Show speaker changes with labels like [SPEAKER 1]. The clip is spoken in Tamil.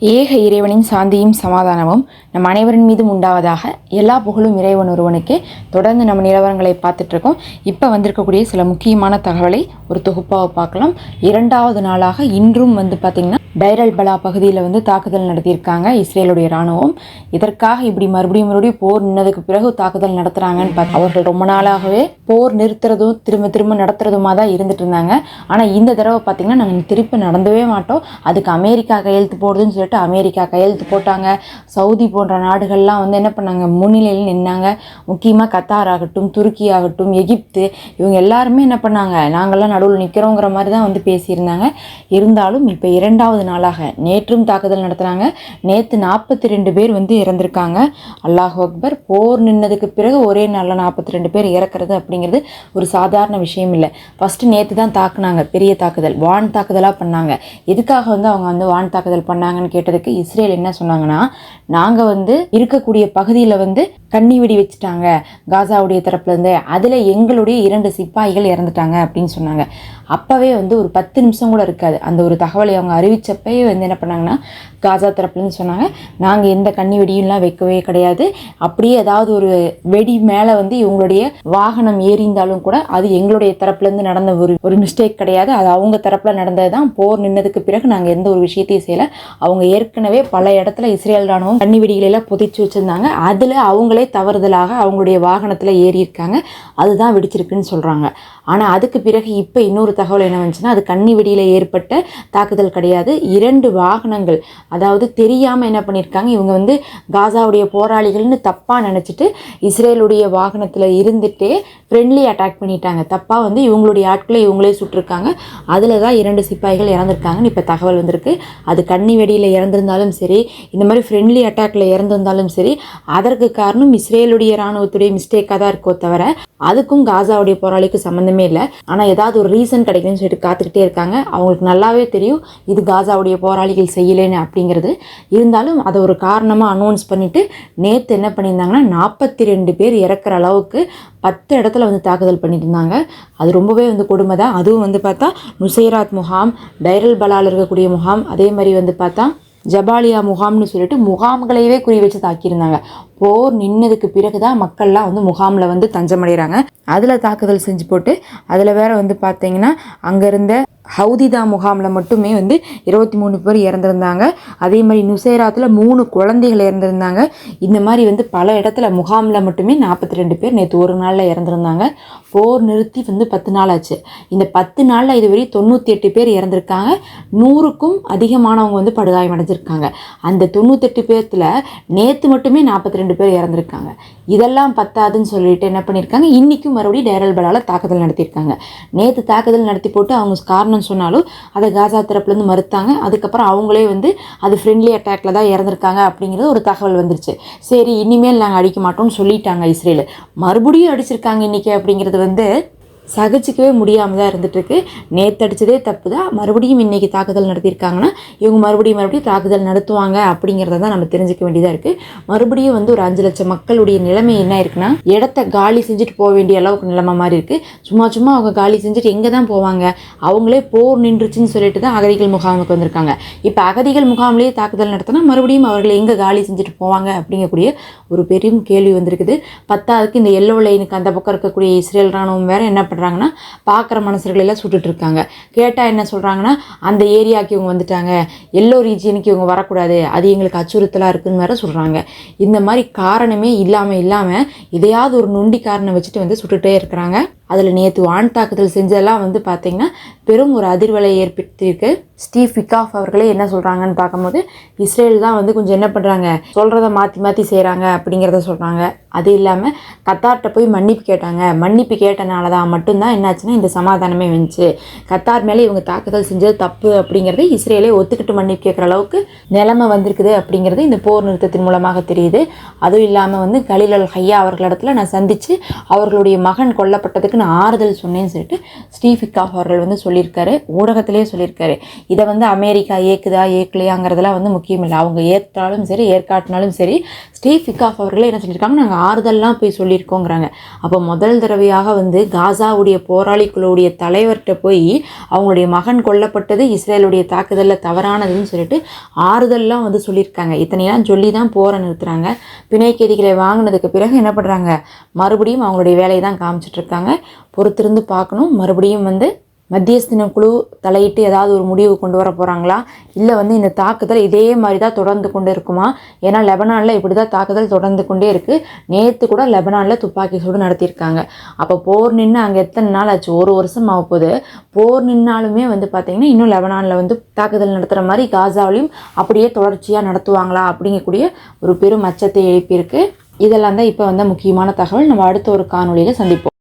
[SPEAKER 1] ஏக இறைவனின் சாந்தியும் சமாதானமும் நம் அனைவரின் மீதும் உண்டாவதாக எல்லா புகழும் இறைவன் ஒருவனுக்கே தொடர்ந்து நம்ம நிலவரங்களை பார்த்துட்ருக்கோம். இப்போ வந்திருக்கக்கூடிய சில முக்கியமான தகவலை ஒரு தொகுப்பாக பார்க்கலாம். இரண்டாவது நாளாக இன்றும் வந்து பார்த்திங்கன்னா டைரல் பலா பகுதியில் வந்து தாக்குதல் நடத்தியிருக்காங்க இஸ்ரேலுடைய இராணுவம். இதற்காக இப்படி மறுபடியும் மறுபடியும் போர் நின்னதுக்கு பிறகு தாக்குதல் நடத்துகிறாங்கன்னு பார்த்து அவர்கள் ரொம்ப நாளாகவே போர் நிறுத்துறதும் திரும்ப திரும்ப நடத்துறதுமா தான் இருந்துட்டு இருந்தாங்க. ஆனால் இந்த தடவை பார்த்திங்கன்னா நாங்கள் திருப்பி நடந்தவே மாட்டோம். அதுக்கு அமெரிக்கா கையெழுத்து போடுதுன்னு சொல்லிட்டு அமெரிக்கா கையெழுத்து போட்டாங்க. சவுதி போன்ற நாடுகள்லாம் வந்து என்ன பண்ணாங்க? முன்னிலையில் நின்னாங்க. முக்கியமாக கத்தார் ஆகட்டும் துருக்கி ஆகட்டும் எகிப்து இவங்க எல்லாருமே என்ன பண்ணாங்க? நாங்கள்லாம் நடுவில் நிற்கிறோங்கிற மாதிரி தான் வந்து பேசியிருந்தாங்க. இருந்தாலும் இப்போ இரண்டாவது நாளாக நேற்றும் தாக்குதல் நடத்துனாங்க. நேற்று நாற்பத்தி ரெண்டு பேர் வந்து இறந்திருக்காங்க. அல்லாஹ் அக்பர் போர் நின்னதுக்கு பிறகு ஒரே நாளில் நாற்பத்தி ரெண்டு பேர் இறக்குறது அப்படிங்கிறது ஒரு சாதாரண விஷயம் இல்லை. ஃபஸ்ட்டு நேற்று தான் தாக்குனாங்க பெரிய தாக்குதல் வான் தாக்குதலாக பண்ணாங்க. எதுக்காக வந்து அவங்க வந்து வான் தாக்குதல் பண்ணாங்கன்னு கேட்டதுக்கு இஸ்ரேல் என்ன சொன்னாங்கன்னா நாங்கள் வந்து இருக்கக்கூடிய பகுதியில் வந்து கண்ணி வெடி வச்சுட்டாங்க. காசாவுடைய தரப்புலேருந்து அதில் எங்களுடைய இரண்டு சிப்பாய்கள் இறந்துட்டாங்க அப்படின்னு சொன்னாங்க. அப்போவே வந்து ஒரு பத்து நிமிஷம் கூட இருக்காது. அந்த ஒரு தகவலை அவங்க அறிவிச்சப்பவே வந்து என்ன பண்ணாங்கன்னா காசா தரப்புலன்னு சொன்னாங்க. நாங்கள் எந்த கண்ணி வெடியும்லாம் வைக்கவே கிடையாது. அப்படியே ஏதாவது ஒரு வெடி மேலே வந்து இவங்களுடைய வாகனம் ஏறிந்தாலும் கூட அது எங்களுடைய தரப்புலேருந்து நடந்த ஒரு ஒரு மிஸ்டேக் கிடையாது. அது அவங்க தரப்பில் நடந்தது தான் போர் நின்னதுக்கு பிறகு நாங்கள் எந்த ஒரு விஷயத்தையும் செய்யலை. அவங்க ஏற்கனவே பல இடத்துல இஸ்ரேல் ராணுவம் கண்ணி வெடிகளெல்லாம் புதைச்சி வச்சுருந்தாங்க. அதில் அவங்களே தவறுதலாக அவங்களுடைய வாகனத்தில் ஏறி இருக்காங்க. அதுதான் வெடிச்சிருக்குன்னு சொல்கிறாங்க ஆனால் அதுக்கு பிறகு இப்போ இன்னொரு தகவல் என்ன வந்துச்சுன்னா அது கண்ணி வெடியில் ஏற்பட்ட தாக்குதல் கிடையாது. இரண்டு வாகனங்கள். அதாவது தெரியாமல் என்ன பண்ணியிருக்காங்க இவங்க வந்து காசாவுடைய போராளிகள்னு தப்பாக நினச்சிட்டு இஸ்ரேலுடைய வாகனத்தில் இருந்துகிட்டே ஃப்ரெண்ட்லி அட்டாக் பண்ணிட்டாங்க. தப்பாக வந்து இவங்களுடைய ஆட்களை இவங்களே சுட்டிருக்காங்க. அதில் தான் இரண்டு சிப்பாய்கள் இறந்துருக்காங்கன்னு இப்போ தகவல் வந்திருக்கு. அது கண்ணி வெடியில் இறந்துருந்தாலும் சரி இந்த மாதிரி ஃப்ரெண்ட்லி அட்டாக்ல இறந்துருந்தாலும் சரி அதற்கு காரணம் இஸ்ரேலுடைய இராணுவத்துடைய மிஸ்டேக்காக தான் இருக்கோ தவிர அதுக்கும் காசாவுடைய போராளிக்கு சம்மந்தமே இல்லை. ஆனால் ஏதாவது ஒரு ரீசன் கிடைக்குன்னு சொல்லிட்டு காத்துக்கிட்டே இருக்காங்க. அவங்களுக்கு நல்லாவே தெரியும். இது காசாவுடைய போராளிகள் செய்யலைன்னு அப்படிங்கிறது. இருந்தாலும் அதை ஒரு காரணமாக அனௌன்ஸ் பண்ணிவிட்டு நேற்று என்ன பண்ணியிருந்தாங்கன்னா நாற்பத்தி ரெண்டு பேர் இறக்குற அளவுக்கு பத்து இடத்துல வந்து தாக்குதல் பண்ணிட்டு இருந்தாங்க அது ரொம்பவே வந்து கொடுமை தான் அதுவும் வந்து பார்த்தா நுசைராத் முகாம் டைரல் பலால் இருக்கக்கூடிய முகாம் அதே மாதிரி வந்து பார்த்தா ஜபாலியா முகாம்னு சொல்லிட்டு முகாம்களையவே குறி வச்சு தாக்கியிருந்தாங்க. போர் நின்னதுக்கு பிறகு தான் மக்கள்லாம் வந்து முகாமில் வந்து தஞ்சமடைகிறாங்க. அதில் தாக்குதல் செஞ்சு போட்டு அதில் வேற வந்து பார்த்தீங்கன்னா அங்கே இருந்த ஹவுதிதா முகாமில் மட்டுமே வந்து இருபத்தி மூணு பேர் இறந்துருந்தாங்க. அதே மாதிரி நுசேராத்தில் மூணு குழந்தைகள் இறந்துருந்தாங்க. இந்த மாதிரி வந்து பல இடத்துல முகாமில் மட்டுமே நாற்பத்தி ரெண்டு பேர் நேற்று ஒரு நாளில் இறந்துருந்தாங்க. போர் நிறுத்தி வந்து பத்து நாள் ஆச்சு. இந்த பத்து நாளில் இதுவரை தொண்ணூற்றி எட்டு பேர் இறந்துருக்காங்க. நூறுக்கும் அதிகமானவங்க வந்து படுகாயம் அடைஞ்சிருக்காங்க. அந்த தொண்ணூத்தெட்டு பேர்த்தில் நேற்று மட்டுமே நாற்பத்தி ரெண்டு பேர் இறந்துருக்காங்க. இதெல்லாம் பத்தாதுன்னு சொல்லிட்டு என்ன பண்ணியிருக்காங்க இன்றைக்கும் மறுபடியும் டேரல் பலால் தாக்குதல் நடத்தியிருக்காங்க நேற்று தாக்குதல் நடத்தி போட்டு அவங்க காரணம் சொன்னாலும் அதை காசா தரப்புலேருந்து மறுத்தாங்க. அதுக்கப்புறம் அவங்களே வந்து அது ஃப்ரெண்ட்லி அட்டாக்ல தான் இறந்துருக்காங்க அப்படிங்கிறது ஒரு தகவல் வந்துருச்சு. சரி இனிமேல் நாங்கள் அடிக்க மாட்டோம்னு சொல்லிட்டாங்க இஸ்ரேல். மறுபடியும் அடிச்சிருக்காங்க இன்றைக்கி அப்படிங்கிறது வந்து சகிச்சிக்கவே முடியாமல் தான் இருந்துகிட்ருக்கு நேற்று தப்பு தான் மறுபடியும் இன்றைக்கி தாக்குதல் நடத்தியிருக்காங்கன்னா இவங்க மறுபடியும் மறுபடியும் தாக்குதல் நடத்துவாங்க அப்படிங்கிறத தான் நம்ம தெரிஞ்சுக்க வேண்டியதாக இருக்குது மறுபடியும் வந்து ஒரு அஞ்சு லட்சம் மக்களுடைய நிலைமை என்ன இருக்குன்னா இடத்த காலி செஞ்சுட்டு போக வேண்டிய அளவுக்கு நிலைமை மாதிரி இருக்குது சும்மா சும்மா அவங்க காலி செஞ்சுட்டு எங்கே தான் போவாங்க? அவங்களே போர் நின்றுச்சுன்னு சொல்லிட்டு தான் அகதிகள் முகாமுக்கு வந்திருக்காங்க. இப்போ அகதிகள் முகாம்லேயே தாக்குதல் நடத்தினா மறுபடியும் அவர்களை எங்கே காலி செஞ்சுட்டு போவாங்க அப்படிங்கக்கூடிய ஒரு பெரும் கேள்வி வந்திருக்குது. பத்தாவதுக்கு இந்த எல்லோ லைனுக்கு அந்த பக்கம் இருக்கக்கூடிய இஸ்ரேல் ராணுவம் வேறு என்ன பண்ணுறாங்கன்னா பார்க்குற மனுஷர்களெல்லாம் சுட்டுட்ருக்காங்க கேட்டால் என்ன சொல்கிறாங்கன்னா அந்த ஏரியாவுக்கு இவங்க வந்துட்டாங்க. எல்லோ ரீஜியனுக்கு இவங்க வரக்கூடாது. அது எங்களுக்கு அச்சுறுத்தலாக இருக்குன்னு வேற சொல்கிறாங்க இந்த மாதிரி காரணமே இல்லாமல் இல்லாமல் இதையாவது ஒரு நொண்டி காரணம் வச்சுட்டு வந்து சுட்டுகிட்டே இருக்கிறாங்க. அதில் நேற்று வான் தாக்குதல் செஞ்சதெல்லாம் வந்து பார்த்திங்கன்னா பெரும் ஒரு அதிர்வலை ஏற்படுத்தியிருக்கு. ஸ்டீவ் விகாஃப் அவர்களே என்ன சொல்கிறாங்கன்னு பார்க்கும்போது இஸ்ரேல் தான் வந்து கொஞ்சம் என்ன பண்ணுறாங்க சொல்கிறத மாற்றி மாற்றி செய்கிறாங்க அப்படிங்கிறத சொல்கிறாங்க அது இல்லாமல் கத்தார்கிட்ட போய் மன்னிப்பு கேட்டாங்க. மன்னிப்பு கேட்டனால தான் மட்டும்தான் என்னாச்சுன்னா இந்த சமாதானமே வந்துச்சு. கத்தார் மேலே இவங்க தாக்குதல் செஞ்சது தப்பு அப்படிங்கிறது இஸ்ரேலே ஒத்துக்கிட்டு மன்னிப்பு கேட்குற அளவுக்கு நிலைமை வந்திருக்குது அப்படிங்கிறது இந்த போர் நிறுத்தத்தின் மூலமாக தெரியுது. அதுவும் இல்லாமல் வந்து கலிலல் ஹையா அவர்களிடத்துல நான் சந்தித்து அவர்களுடைய மகன் கொல்லப்பட்டதுக்கு நான் ஆறுதல் சொன்னேன்னு சொல்லிட்டு ஸ்டீவ் விக்காஃப் அவர்கள் வந்து சொல்லியிருக்காரு. ஊடகத்திலே சொல்லியிருக்காரு. இதை வந்து அமெரிக்கா ஏக்குதா ஏக்கலையாங்கிறதெல்லாம் வந்து முக்கியம் இல்லை அவங்க ஏற்றாலும் சரி ஏற்காட்டினாலும் சரி ஸ்டீவ் ஃபிகாஃப் அவர்களே என்ன சொல்லியிருக்காங்க நாங்கள் ஆறுதல்லாம் போய் சொல்லியிருக்கோங்கிறாங்க அப்போ முதல் தடவையாக வந்து காசாவுடைய போராளிகளுடைய தலைவர்கிட்ட போய் அவங்களுடைய மகன் கொல்லப்பட்டது இஸ்ரேலுடைய தாக்குதலில் தவறானதுன்னு சொல்லிட்டு ஆறுதல்லாம் வந்து சொல்லியிருக்காங்க இத்தனையெல்லாம் சொல்லி தான் போரை நிறுத்துகிறாங்க பிணை வாங்கினதுக்கு பிறகு என்ன பண்ணுறாங்க மறுபடியும் அவங்களுடைய வேலையை தான் காமிச்சிட்டு இருக்காங்க. பொறுத்திருந்து பார்க்கணும். மறுபடியும் வந்து மத்தியஸ்தின குழு தலையிட்டு ஏதாவது ஒரு முடிவு கொண்டு வர போகிறாங்களா இல்லை வந்து இந்த தாக்குதல் இதே மாதிரி தான் தொடர்ந்து கொண்டு இருக்குமா? ஏன்னா லெபனானில் இப்படி தான் தாக்குதல் தொடர்ந்து கொண்டே இருக்குது நேற்று கூட லெபனானில் துப்பாக்கி சூடு நடத்தியிருக்காங்க. அப்போ போர் நின்று அங்கே எத்தனை நாள் ஆச்சு? ஒரு வருஷம் ஆக போகுது. போர் நின்னாலுமே வந்து பார்த்திங்கன்னா இன்னும் லெபனானில் வந்து தாக்குதல் நடத்துகிற மாதிரி காசாவிலையும் அப்படியே தொடர்ச்சியாக நடத்துவாங்களா? அப்படிங்கக்கூடிய ஒரு பெரும் அச்சத்தை எழுப்பியிருக்கு. இதெல்லாம் தான் இப்போ வந்து முக்கியமான தகவல். நம்ம அடுத்த ஒரு காணொலியில் சந்திப்போம்.